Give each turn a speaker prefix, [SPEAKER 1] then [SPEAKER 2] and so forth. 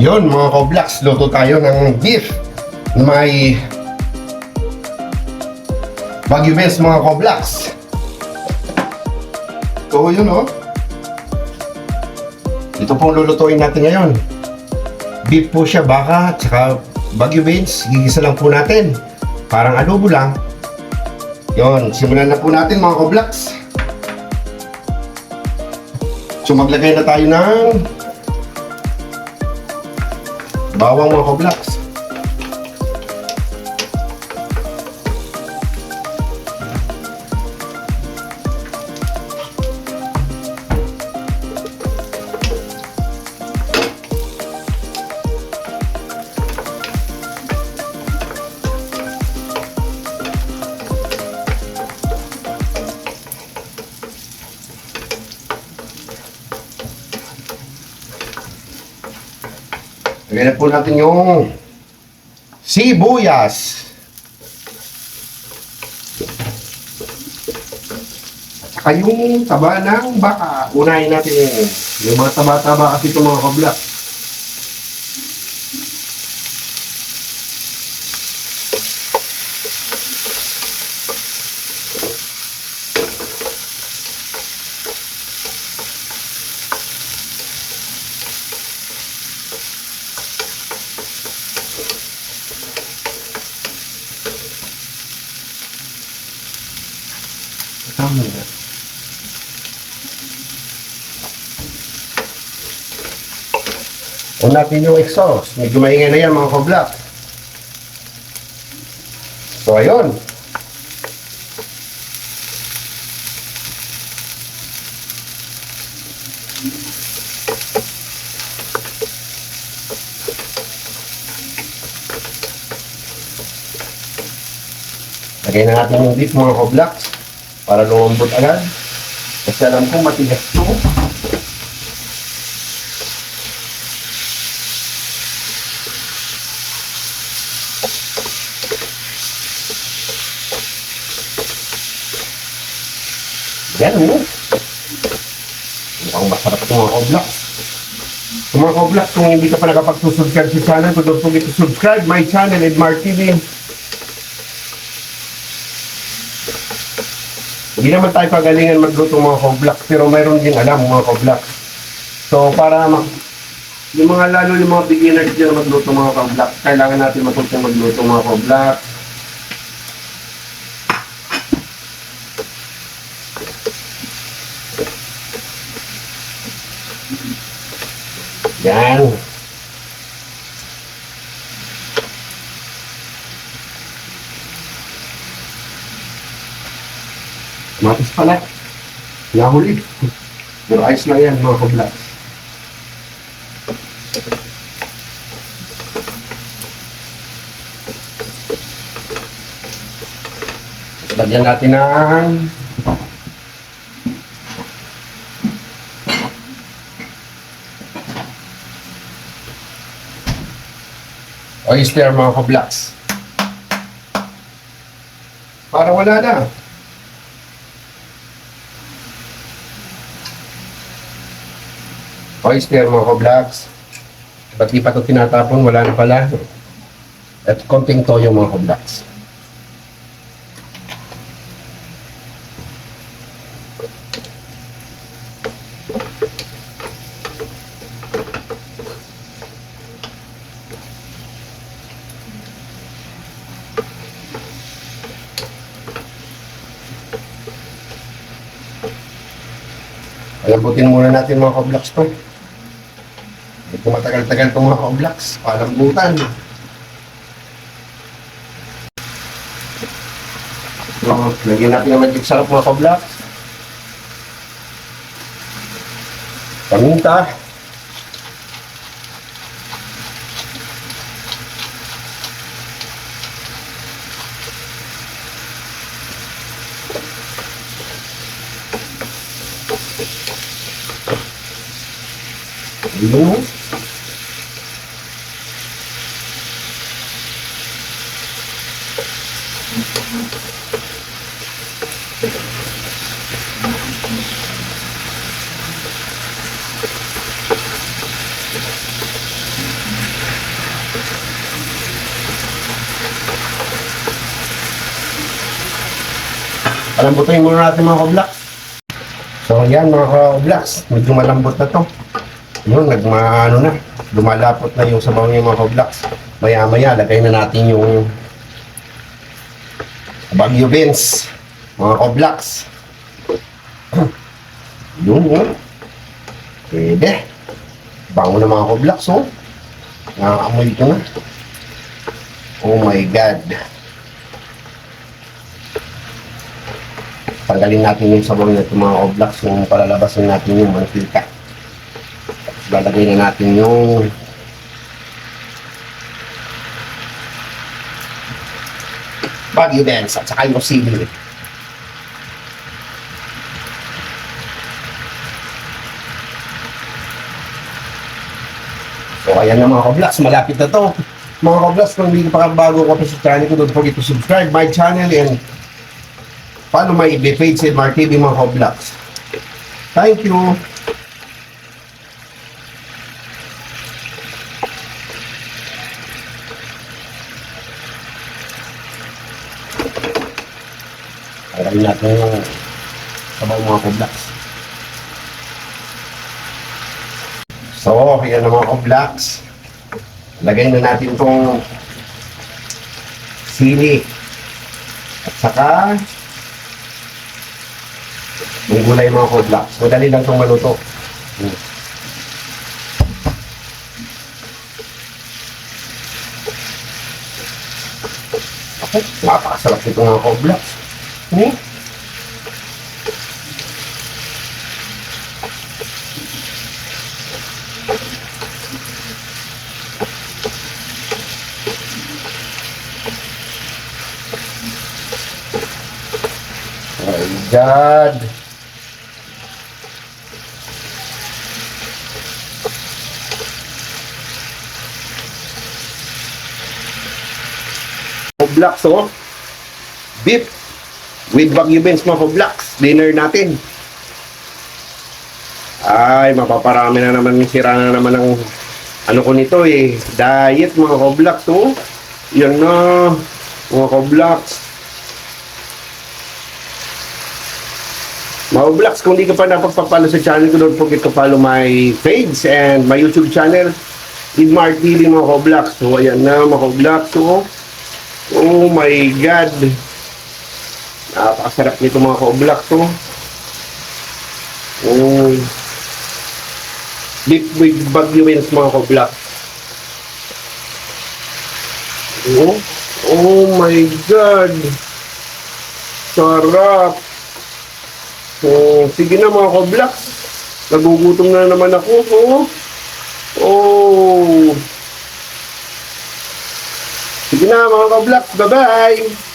[SPEAKER 1] Yun mga koblaks, luto tayo ng beef na may Baguio Benz mga koblaks. Ito yun oh. Ito pong lulutuin natin ngayon. Beef po siya, baka, tsaka Baguio Benz. Gigisa lang po natin. Parang adobo lang. Yon, simulan na po natin mga koblaks. So maglagay na tayo ng bawang mga koblaks. Lagyan na po natin yung sibuyas. At saka yung taba ng baka. Unahin natin yung, yung mga taba-taba kasi itong mga kabla. Tama na. On natin yung exhaust. Medyo maingay na yan mga kabla. So ayun. Lagay na natin yung beef mga koblaks para lumambot agad. Kasi alam ko matigas to. Yan mo. Mukhang masarap itong mga koblaks. Kung mga koblaks, kung hindi ka pa nakapag-subscribe sa channel, don't forget to subscribe my channel, Edmar TV. Hindi naman tayo pagalingan magluto mga koblak, pero mayroon din alam mga koblak. So para mag yung mga lalo yung mga beginners dyan magluto mga koblak, kailangan natin matutong magluto mga koblak. Yan. Matis pala. Nahuli. Pero ayos lang yan mga kabla. Lagyan natin ng oyster mga kablaks. Para wala na. Oyster mga koblaks. Ba't di pa ito tinatapon? Wala na pala. At konting toyo mga koblaks. Alambutin muna natin mga koblaks to. Ito matagal-tagal itong mga koblaks. Palambutan. So, lagyan natin ng magic sarap mga koblaks. Paminta. Ayun. Palambutin muna natin mga kablaks. So yan mga kablaks, medyo malambot na to. Yun, nagmaano na. Lumalapot na yung sabaw niya mga kablaks. Maya maya, lagay na natin yung Baguio beans, mga koblaks. Yun, yun. Pwede. Bango na mga koblaks, oh. Nakakamoy ko na. Oh my God. Tanggalin natin yung sabaw na mga oblaks, yung palalabasin natin yung mantika. Lalagay na natin yung Baguio Dance at saka yung sili. So ayan na mga koblaks, malapit na to. Mga koblaks, kung hindi pa bago ko sa channel ko, don't forget to subscribe my channel and follow my page and Mark TV mga koblaks. Thank you. Tanggalin natin yung sabaw mga koblaks. So, yan ang mga koblaks. Lagay na natin itong sili. At saka yung gulay mga koblaks. Madali lang itong maluto. Hmm. Napakasarap ito mga koblaks. Hmm? My God. Blocks, oh. Beef with Baguio beans, mga blocks. Dinner natin. Ay, mapaparami na naman, sira na naman ang ano ko nito eh. Diet, mga koblaks, oh. Yan na, mga koblaks. Mga vlogs, kung di ka pa napagpapalo sa channel ko, don't forget to follow my page and my YouTube channel, with Mark Dili, mga ko-vlogs. So, ayan na, mga ko-vlogs. So, oh my God. Napakasarap nito, mga ko-vlogs. So, oh, beef with Baguio wings, mga ko-vlogs. Oh, oh my God. Sarap. Oh, sige na mga ko-blocks. Nagugutom na naman ako. Oh. Oh. Sige na mga ko-blocks. Bye-bye.